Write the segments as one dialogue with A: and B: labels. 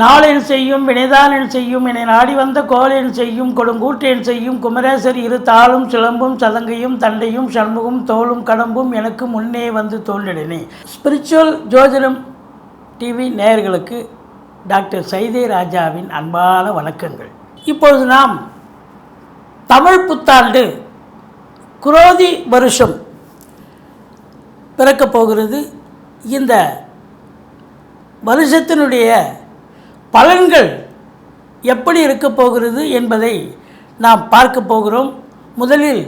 A: நாளென் செய்யும் வினைதானன் செய்யும் என நாடி வந்த கோலென் செய்யும் கொடுங்கூட்டேன் செய்யும் குமரேசர் இரு தாளும் சிலம்பும் சதங்கையும் தண்டையும் சண்முகம் தோளும் கடம்பும் எனக்கு முன்னே வந்து தோன்றினே ஸ்பிரிச்சுவல் ஜோதிடம் டிவி நேயர்களுக்கு டாக்டர் சைதே ராஜாவின் அன்பான வணக்கங்கள். இப்பொழுது நாம் தமிழ் புத்தாண்டு குரோதி வருஷம் பிறக்கப் போகிறது. இந்த வருஷத்தினுடைய பலன்கள் எப்படி இருக்க போகிறது என்பதை நாம் பார்க்க போகிறோம். முதலில்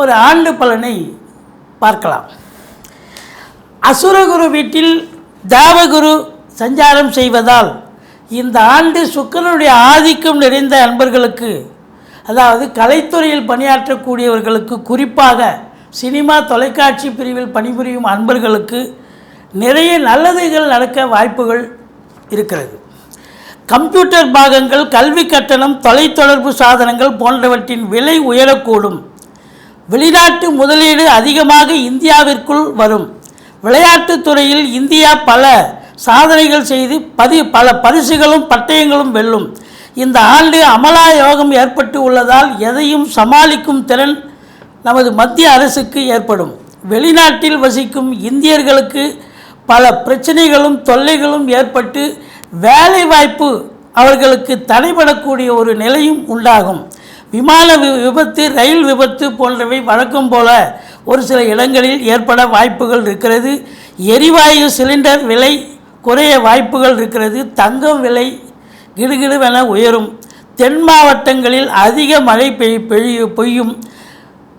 A: ஒரு ஆண்டு பலனை பார்க்கலாம். அசுரகுரு வீட்டில் தேவகுரு சஞ்சாரம் செய்வதால் இந்த ஆண்டு சுக்கிரனுடைய ஆதிக்கம் நிறைந்த அன்பர்களுக்கு அதாவது கலைத்துறையில் பணியாற்றக்கூடியவர்களுக்கு குறிப்பாக சினிமா தொலைக்காட்சி பிரிவில் பணிபுரியும் அன்பர்களுக்கு நிறைய நல்லதுகள் நடக்க வாய்ப்புகள் இருக்கிறது. கம்ப்யூட்டர் பாகங்கள் கல்வி கட்டணம் தொலைத்தொடர்பு சாதனங்கள் போன்றவற்றின் விலை உயரக்கூடும். வெளிநாட்டு முதலீடு அதிகமாக இந்தியாவிற்குள் வரும். விளையாட்டுத் துறையில் இந்தியா பல சாதனைகள் செய்து பதி பல பரிசுகளும் பட்டயங்களும் வெல்லும். இந்த ஆண்டு அமலா யோகம் ஏற்பட்டு உள்ளதால் எதையும் சமாளிக்கும் திறன் நமது மத்திய அரசுக்கு ஏற்படும். வெளிநாட்டில் வசிக்கும் இந்தியர்களுக்கு பல பிரச்சனைகளும் தொல்லைகளும் ஏற்பட்டு வேலைவாய்ப்பு அவர்களுக்கு தடைபடக்கூடிய ஒரு நிலையும் உண்டாகும். விமான விபத்து ரயில் விபத்து போன்றவை வழக்கம் போல ஒரு சில இடங்களில் ஏற்பட வாய்ப்புகள் இருக்கிறது. எரிவாயு சிலிண்டர் விலை குறைய வாய்ப்புகள் இருக்கிறது. தங்கம் விலை கிடுகிடுவென உயரும். தென் மாவட்டங்களில் அதிக மழை பெய் பெய்யும்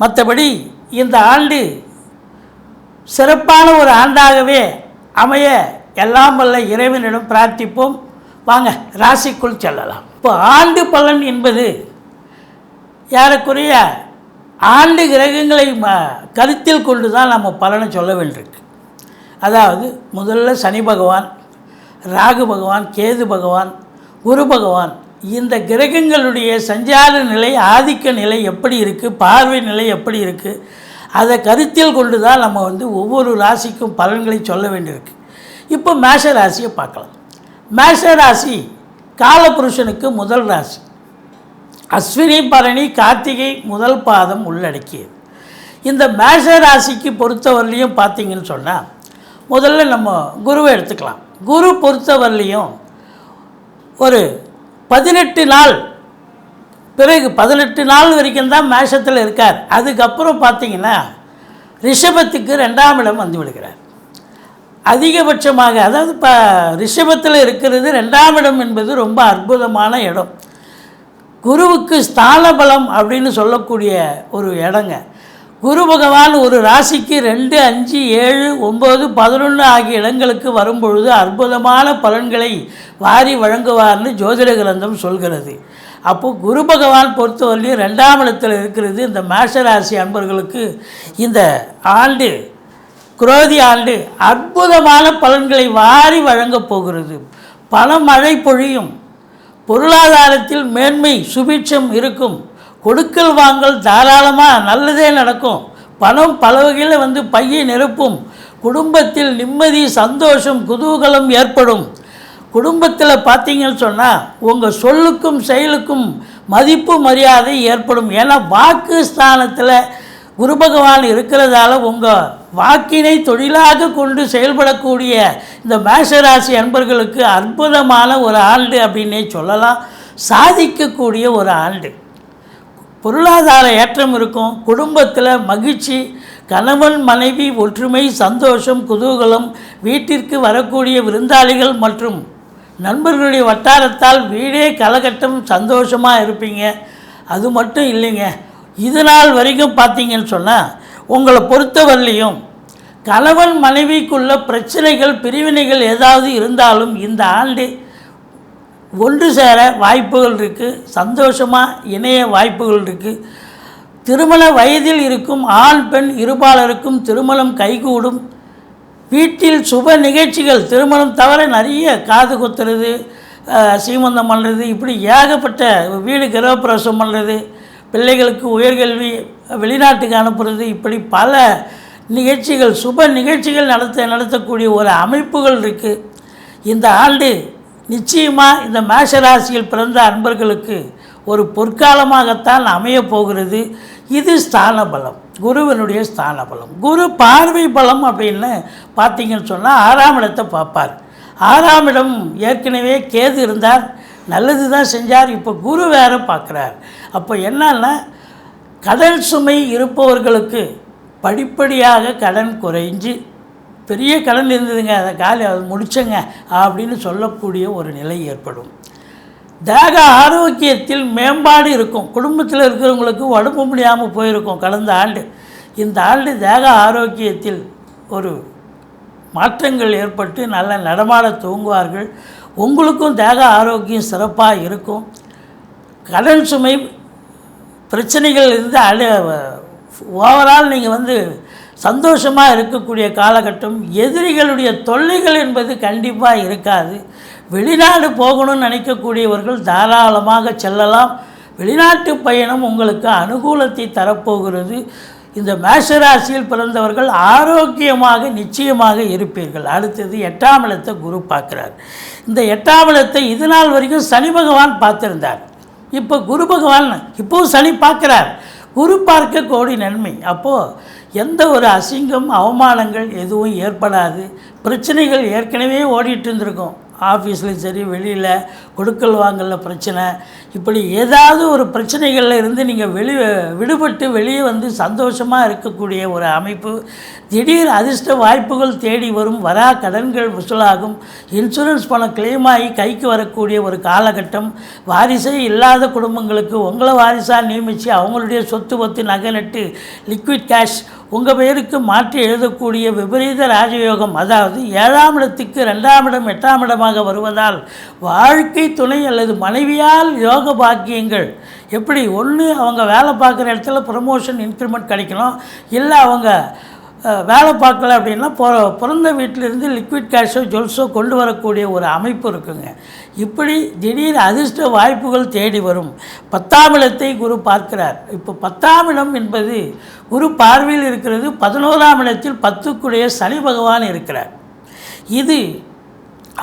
A: மற்றபடி இந்த ஆண்டு சிறப்பான ஒரு ஆண்டாகவே அமைய எல்லாம் வல்ல இறைவனிடம் பிரார்த்திப்போம். வாங்க ராசிக்குள் செல்லலாம். இப்போ ஆண்டு பலன் என்பது ஏறக்குறைய ஆண்டு கிரகங்களை ம கருத்தில் கொண்டு தான் நம்ம பலனை சொல்ல வேண்டியிருக்கு. அதாவது முதல்ல சனி பகவான் ராகு பகவான் கேது பகவான் குரு பகவான் இந்த கிரகங்களுடைய சஞ்சார நிலை ஆதிக்க நிலை எப்படி இருக்குது பார்வை நிலை எப்படி இருக்குது அதை கருத்தில் கொண்டு தான் நம்ம வந்து ஒவ்வொரு ராசிக்கும் பலன்களை சொல்ல வேண்டியிருக்கு. இப்போ மேஷ ராசியை பார்க்கலாம். மேஷ ராசி காலபுருஷனுக்கு முதல் ராசி. அஸ்வினி பரணி கார்த்திகை முதல் பாதம் உள்ளடக்கியது. இந்த மேஷ ராசிக்கு பொறுத்தவரையிலையும் பார்த்தீங்கன்னு சொன்னால் முதல்ல நம்ம குருவை எடுத்துக்கலாம். குரு பொறுத்தவரையிலையும் ஒரு பதினெட்டு நாள். பிறகு பதினெட்டு நாள் வரைக்கும் தான் மேஷத்தில் இருக்கார். அதுக்கப்புறம் பார்த்தீங்கன்னா ரிஷபத்துக்கு ரெண்டாம் இடம் வந்து விடுகிறார். அதிகபட்சமாக அதாவது இப்போ ரிஷபத்தில் இருக்கிறது ரெண்டாம் இடம் என்பது ரொம்ப அற்புதமான இடம். குருவுக்கு ஸ்தான பலம் அப்படின்னு சொல்லக்கூடிய ஒரு இடங்க. குரு பகவான் ஒரு ராசிக்கு ரெண்டு அஞ்சு ஏழு ஒம்பது பதினொன்று ஆகிய இடங்களுக்கு வரும்பொழுது அற்புதமான பலன்களை வாரி வழங்குவார்னு ஜோதிட கிரந்தம் சொல்கிறது. அப்போது குரு பகவான் பொறுத்தவரையிலும் ரெண்டாம் இடத்தில் இருக்கிறது இந்த மேஷ ராசி அன்பர்களுக்கு இந்த ஆண்டு குரோதி ஆண்டு அற்புதமான பலன்களை வாரி வழங்கப் போகிறது. பல மழை பொழியும். பொருளாதாரத்தில் மேன்மை சுபிட்சம் இருக்கும். கொடுக்கல் வாங்கல் தாராளமாக நல்லதே நடக்கும். பணம் பல வகையில் வந்து பையை நிரப்பும். குடும்பத்தில் நிம்மதி சந்தோஷம் குதூகலம் ஏற்படும். குடும்பத்தில் பார்த்தீங்கன்னு சொன்னால் உங்கள் சொல்லுக்கும் செயலுக்கும் மதிப்பு மரியாதை ஏற்படும். ஏன்னா வாக்கு ஸ்தானத்தில் குரு பகவான் இருக்கிறதால உங்கள் வாக்கினை தொழிலாக கொண்டு செயல்படக்கூடிய இந்த மேஷராசி அன்பர்களுக்கு அற்புதமான ஒரு ஆண்டு அப்படின்னே சொல்லலாம். சாதிக்கக்கூடிய ஒரு ஆண்டு. பொருளாதார ஏற்றம் இருக்கும். குடும்பத்தில் மகிழ்ச்சி கணவன் மனைவி ஒற்றுமை சந்தோஷம் குதூகலம் வீட்டிற்கு வரக்கூடிய விருந்தாளிகள் மற்றும் நண்பர்களுடைய வட்டாரத்தால் வீடே கலகட்டம் சந்தோஷமாக இருப்பீங்க. அது மட்டும் இல்லைங்க. இது நாள் வரைக்கும் பார்த்தீங்கன்னு சொன்னால் உங்களை பொறுத்தவரையிலையும் கணவன் மனைவிக்குள்ள பிரச்சனைகள் பிரிவினைகள் ஏதாவது இருந்தாலும் இந்த ஆண்டு ஒன்று சேர வாய்ப்புகள் இருக்குது சந்தோஷமாக இணைய வாய்ப்புகள் இருக்குது திருமண வயதில் இருக்கும் ஆண் பெண் இருபாலருக்கும் திருமணம் கைகூடும். வீட்டில் சுப நிகழ்ச்சிகள் திருமணம் தவிர நிறைய காது குத்துறது சீமந்தம் பண்ணுறது இப்படி ஏகப்பட்ட வீடு கிரகப்பிரவேசம் பண்ணுறது பிள்ளைகளுக்கு உயர்கல்வி வெளிநாட்டுக்கு அனுப்புறது இப்படி பல நிகழ்ச்சிகள் சுப நிகழ்ச்சிகள் நடத்த நடத்தக்கூடிய ஒரு அமைப்புகள் இருக்குது இந்த ஆண்டு நிச்சயமாக இந்த மேஷராசியில் பிறந்த அன்பர்களுக்கு ஒரு பொற்காலமாகத்தான் அமையப் போகிறது. இது ஸ்தான பலம். குருவனுடைய ஸ்தான பலம். குரு பார்வை பலம் அப்படின்னு பார்த்தீங்கன்னு சொன்னால் ஆறாம் இடத்தை பார்ப்பார். ஆறாம் இடம் ஏற்கனவே கேது இருந்தார். நல்லது தான் செஞ்சார். இப்போ குரு வேற பார்க்குறார். அப்போ என்னன்னா கடன் சுமை இருப்பவர்களுக்கு படிப்படியாக கடன் குறைஞ்சு பெரிய கடன் இருந்ததுங்க. அதை காலி அது முடிச்சங்க. அப்படின்னு சொல்லக்கூடிய ஒரு நிலை ஏற்படும். தேக ஆரோக்கியத்தில் மேம்பாடு இருக்கும். குடும்பத்தில் இருக்கிறவங்களுக்கு உடம்பு முடியாமல் போயிருக்கும். கடந்த ஆண்டு. இந்த ஆண்டு தேக ஆரோக்கியத்தில் ஒரு மாற்றங்கள் ஏற்பட்டு நல்ல நடமாட துவங்குவார்கள். உங்களுக்கும் தேக ஆரோக்கியம் சிறப்பாக இருக்கும். கடன் சுமை பிரச்சனைகள் இருந்து அடு ஓவரால் நீங்கள் வந்து சந்தோஷமாக இருக்கக்கூடிய காலகட்டம் எதிரிகளுடைய தொல்லைகள் என்பது கண்டிப்பாக இருக்காது. வெளிநாடு போகணும்னு நினைக்கக்கூடியவர்கள் தாராளமாக செல்லலாம். வெளிநாட்டு பயணம் உங்களுக்கு அனுகூலத்தை தரப்போகிறது. இந்த மேஷராசியில் பிறந்தவர்கள் ஆரோக்கியமாக நிச்சயமாக இருப்பீர்கள். அடுத்தது எட்டாம் இடத்தை குரு பார்க்குறார். இந்த எட்டாம் இடத்தை இது நாள் வரைக்கும் சனி பகவான் பார்த்துருந்தார். இப்போ குரு பகவான் இப்போவும் சனி பார்க்குறார். குரு பார்க்க கோடி நன்மை. அப்போது எந்த ஒரு அசிங்கம் அவமானங்கள் எதுவும் ஏற்படாது. பிரச்சனைகள் ஏற்கனவே ஓடிட்டு இருந்திருக்கும். ஆஃபீஸ்லையும் சரி வெளியில் கொடுக்கல் வாங்கல பிரச்சனை. இப்படி ஏதாவது ஒரு பிரச்சனைகளில் இருந்து நீங்கள் வெளி விடுபட்டு வெளியே வந்து சந்தோஷமாக இருக்கக்கூடிய ஒரு அமைப்பு திடீர் அதிர்ஷ்ட வாய்ப்புகள் தேடி வரும் வரா கடன்கள் வசூலாகும். இன்சூரன்ஸ் பணம் claim ஆகி கைக்கு வரக்கூடிய ஒரு காலகட்டம். வாரிசே இல்லாத குடும்பங்களுக்கு உங்களை வாரிசாக நியமித்து அவங்களுடைய சொத்து பத்து நகை நட்டு லிக்விட் கேஷ் உங்கள் பெயருக்கு மாற்றி எழுதக்கூடிய விபரீத ராஜயோகம் அதாவது ஏழாம் இடத்துக்கு ரெண்டாம் இடம் எட்டாம் இடமாக வருவதால் வாழ்க்கை துணை அல்லது மனைவியால் யோக பாக்கியங்கள். எப்படி? ஒன்று அவங்க வேலை பார்க்குற இடத்துல ப்ரமோஷன் இன்க்ரிமெண்ட் கிடைக்கணும். இல்லை அவங்க வேலை பார்க்கல அப்படின்னா பிறந்த வீட்டிலிருந்து லிக்விட் கேஷோ ஜுவல்ஸோ கொண்டு வரக்கூடிய ஒரு அமைப்பு இருக்குங்க. இப்படி திடீர் அதிர்ஷ்ட வாய்ப்புகள் தேடி வரும். பத்தாம் இடத்தை குரு பார்க்கிறார். இப்போ பத்தாம் இடம் என்பது குரு பார்வையில் இருக்கிறது பதினோராம் இடத்தில் பத்துக்குடைய சனி பகவான் இருக்கிறார். இது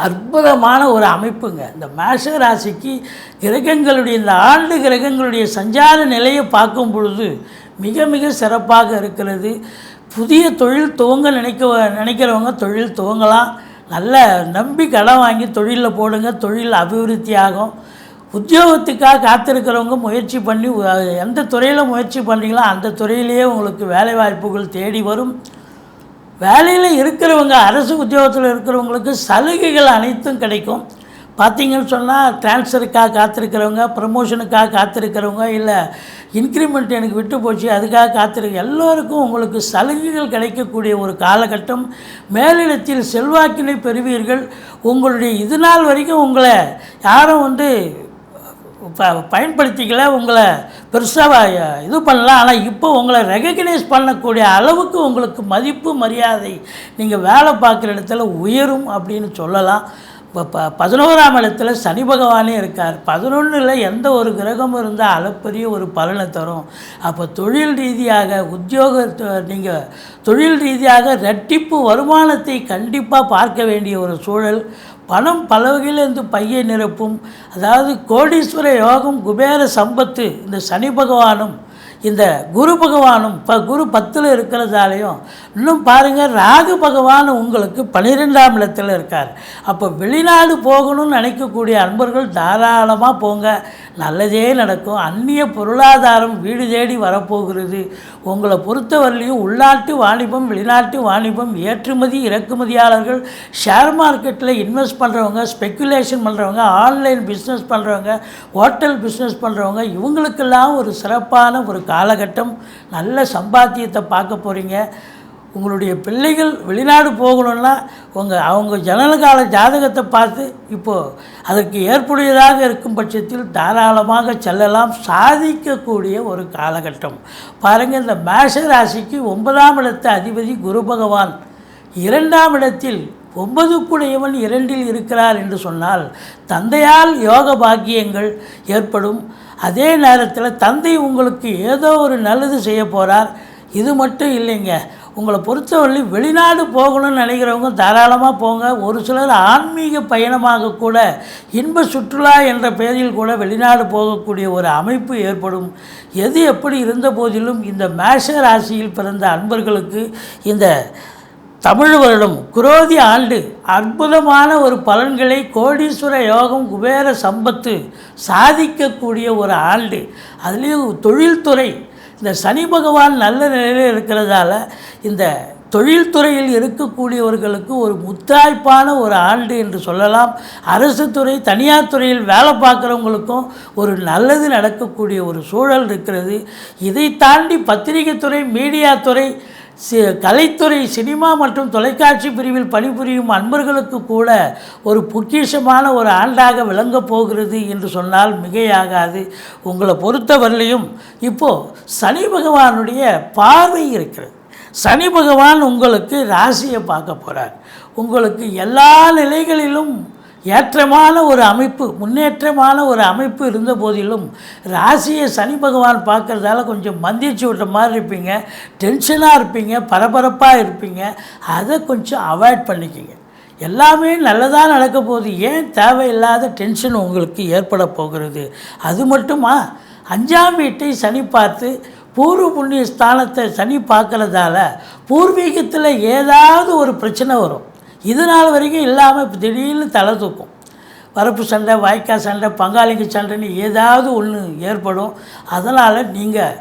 A: அற்புதமான ஒரு அமைப்புங்க. இந்த மேஷ ராசிக்கு கிரகங்களுடைய இந்த ஆண்டு கிரகங்களுடைய சஞ்சார நிலையை பார்க்கும் பொழுது மிக மிக சிறப்பாக இருக்கிறது. புதிய தொழில் துவங்க நினைக்க நினைக்கிறவங்க தொழில் துவங்கலாம். நல்ல நம்பி கடன் வாங்கி தொழிலில் போடுங்க. தொழில் அபிவிருத்தி ஆகும். உத்தியோகத்துக்காக காத்திருக்கிறவங்க முயற்சி பண்ணி எந்த துறையில் முயற்சி பண்ணுறீங்களோ அந்த துறையிலேயே உங்களுக்கு வேலை வாய்ப்புகள் தேடி வரும். வேலையில் இருக்கிறவங்க அரசு உத்தியோகத்தில் இருக்கிறவங்களுக்கு சலுகைகள் அனைத்தும் கிடைக்கும். பார்த்தீங்கன்னு சொன்னால் ட்ரான்ஸ்ஃபருக்காக காத்திருக்கிறவங்க ப்ரமோஷனுக்காக காத்திருக்கிறவங்க இல்லை இன்க்ரிமெண்ட் எனக்கு விட்டு போச்சு அதுக்காக காத்திருக்க எல்லோருக்கும் உங்களுக்கு சலுகைகள் கிடைக்கக்கூடிய ஒரு காலகட்டம். மேலிடத்தில் செல்வாக்கினை பெறுவீர்கள். உங்களுடைய இது நாள் வரைக்கும் உங்களை யாரும் வந்து ப பயன்படுத்திக்கல உங்களை பெருசாக இது பண்ணலாம் ஆனால் இப்போ உங்களை ரெகக்னைஸ் பண்ணக்கூடிய அளவுக்கு உங்களுக்கு மதிப்பு மரியாதை நீங்கள் வேலை பார்க்குற இடத்துல உயரும் அப்படின்னு சொல்லலாம். இப்போ ப பதினோராம் இடத்துல சனி பகவானே இருக்கார். பதினொன்றில் எந்த ஒரு கிரகமும் இருந்தால் அளப்பரிய ஒரு பலனை தரும். அப்போ தொழில் ரீதியாக உத்தியோக நீங்கள் தொழில் ரீதியாக ரெட்டிப்பு வருமானத்தை கண்டிப்பாக பார்க்க வேண்டிய ஒரு சூழல். பணம் பல வகையிலேருந்து பையை நிரப்பும். அதாவது கோடீஸ்வர யோகம் குபேர சம்பத்து இந்த சனி பகவானும் இந்த குரு பகவானும் இப்போ குரு பத்தில் இருக்கிறதாலையும் இன்னும் பாருங்கள் ராகு பகவான் உங்களுக்கு பன்னிரெண்டாம் இடத்தில் இருக்கார். அப்போ வெளிநாடு போகணும்னு நினைக்கக்கூடிய அன்பர்கள் தாராளமாக போங்க. நல்லதே நடக்கும். அந்நிய பொருளாதாரம் வீடு தேடி வரப்போகிறது. உங்களை பொறுத்தவரையிலையும் உள்நாட்டு வாணிபம் வெளிநாட்டு வாணிபம் ஏற்றுமதி இறக்குமதியாளர்கள் ஷேர் மார்க்கெட்டில் இன்வெஸ்ட் பண்ணுறவங்க ஸ்பெக்குலேஷன் பண்ணுறவங்க ஆன்லைன் பிஸ்னஸ் பண்ணுறவங்க ஹோட்டல் பிஸ்னஸ் பண்ணுறவங்க இவங்களுக்கெல்லாம் ஒரு சிறப்பான ஒரு காலகட்டம் நல்ல சம்பாத்தியத்தை பார்க்க போகிறீங்க உங்களுடைய பிள்ளைகள் வெளிநாடு போகணும்னா உங்கள் அவங்க ஜனனகால ஜாதகத்தை பார்த்து இப்போது அதற்கு ஏற்புடையதாக இருக்கும் பட்சத்தில் தாராளமாக செல்லலாம். சாதிக்கக்கூடிய ஒரு காலகட்டம். பாருங்கள் இந்த மேஷ ராசிக்கு ஒன்பதாம் இடத்து அதிபதி குரு பகவான். இரண்டாம் இடத்தில் ஒன்பதுக்குடையவன் இரண்டில் இருக்கிறார் என்று சொன்னால் தந்தையால் யோக பாக்கியங்கள் ஏற்படும். அதே நேரத்தில் தந்தை உங்களுக்கு ஏதோ ஒரு நல்லது செய்ய போகிறார் இது மட்டும் இல்லைங்க. உங்களை பொறுத்தவரை வெளிநாடு போகணும்னு நினைக்கிறவங்க தாராளமாக போங்க. ஒரு சிலர் ஆன்மீக பயணமாக கூட இன்ப சுற்றுலா என்ற பெயரில் கூட வெளிநாடு போகக்கூடிய ஒரு அமைப்பு ஏற்படும். எது எப்படி இருந்த போதிலும் இந்த மேஷ ராசியில் பிறந்த அன்பர்களுக்கு இந்த தமிழ் வருடம் குரோதி ஆண்டு அற்புதமான ஒரு பலன்களை கோடீஸ்வர யோகம் குபேர சம்பத்து சாதிக்கக்கூடிய ஒரு ஆண்டு. அதுலேயும் தொழில்துறை இந்த சனி பகவான் நல்ல நிலையில் இருக்கிறதால இந்த தொழில்துறையில் இருக்கக்கூடியவர்களுக்கு ஒரு முத்தாய்ப்பான ஒரு ஆண்டு என்று சொல்லலாம். அரசு துறை தனியார் துறையில் வேலை பார்க்குறவங்களுக்கும் ஒரு நல்லது நடக்கக்கூடிய ஒரு சூழல் இருக்கிறது. இதை தாண்டி பத்திரிகை துறை மீடியா துறை சி கலைத்துறை சினிமா மற்றும் தொலைக்காட்சி பிரிவில் பணிபுரியும் அன்பர்களுக்கு கூட ஒரு பொக்கிஷமான ஒரு ஆண்டாக விளங்கப் போகிறது என்று சொன்னால் மிகையாகாது. உங்களை பொறுத்தவரையிலையும் இப்போது சனி பகவானுடைய பார்வை இருக்கிறது. சனி பகவான் உங்களுக்கு ராசியை பார்க்க போகிறார் உங்களுக்கு எல்லா நிலைகளிலும் ஏற்றமான ஒரு அமைப்பு முன்னேற்றமான ஒரு அமைப்பு இருந்த போதிலும் ராசியை சனி பகவான் பார்க்குறதால கொஞ்சம் மந்திரிச்சு விட்ட மாதிரி இருப்பீங்க டென்ஷனாக இருப்பீங்க பரபரப்பாக இருப்பீங்க. அதை கொஞ்சம் அவாய்ட் பண்ணிக்கிங்க. எல்லாமே நல்லதாக நடக்க போகுது. ஏன் தேவையில்லாத டென்ஷன் உங்களுக்கு ஏற்பட போகிறது? அது மட்டுமா? அஞ்சாம் வீட்டை சனி பார்த்து பூர்வ புண்ணிய ஸ்தானத்தை சனி பார்க்குறதால பூர்வீகத்தில் ஏதாவது ஒரு பிரச்சனை வரும். இது நாள் வரைக்கும் இல்லாமல் இப்போ திடீர்னு தலை தூக்கும். வரப்பு சண்டை வாய்க்கால் சண்டை பங்காளிங்க சண்டைன்னு ஏதாவது ஒன்று ஏற்படும். அதனால் நீங்கள்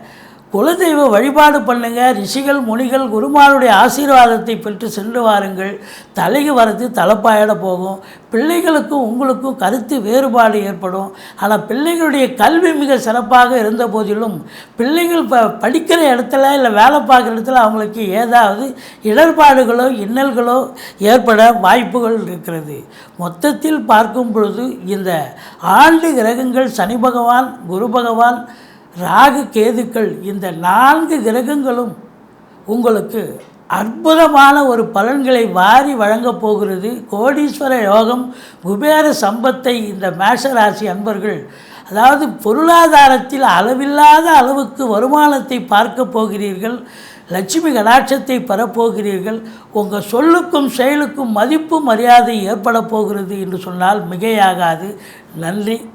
A: குலதெய்வ வழிபாடு பண்ணுங்க. ரிஷிகள் முனிகள் குருமாருடைய ஆசீர்வாதத்தை பெற்று சென்று வாருங்கள். தலைக்கு வரது தலைப்பாயிட போகும். பிள்ளைகளுக்கும் உங்களுக்கும் கருத்து வேறுபாடு ஏற்படும். ஆனால் பிள்ளைகளுடைய கல்வி மிக சிறப்பாக இருந்த போதிலும் பிள்ளைகள் ப படிக்கிற இடத்துல இல்லை வேலை பார்க்குற இடத்துல அவங்களுக்கு ஏதாவது இடர்பாடுகளோ இன்னல்களோ ஏற்பட வாய்ப்புகள் இருக்கிறது. மொத்தத்தில் பார்க்கும் பொழுது இந்த ஆண்டு கிரகங்கள் சனி பகவான் குரு பகவான் ராகு கேதுக்கள் இந்த நான்கு கிரகங்களும் உங்களுக்கு அற்புதமான ஒரு பலன்களை வாரி வழங்கப் போகிறது. கோடீஸ்வர யோகம் குபேர சம்பத்தை இந்த மேஷராசி அன்பர்கள் அதாவது பொருளாதாரத்தில் அளவில்லாத அளவுக்கு வருமானத்தை பார்க்க போகிறீர்கள் லட்சுமி கடாட்சத்தை பெறப்போகிறீர்கள் உங்கள் சொல்லுக்கும் செயலுக்கும் மதிப்பு மரியாதை ஏற்பட போகிறது என்று சொன்னால் மிகையாகாது. நன்றி.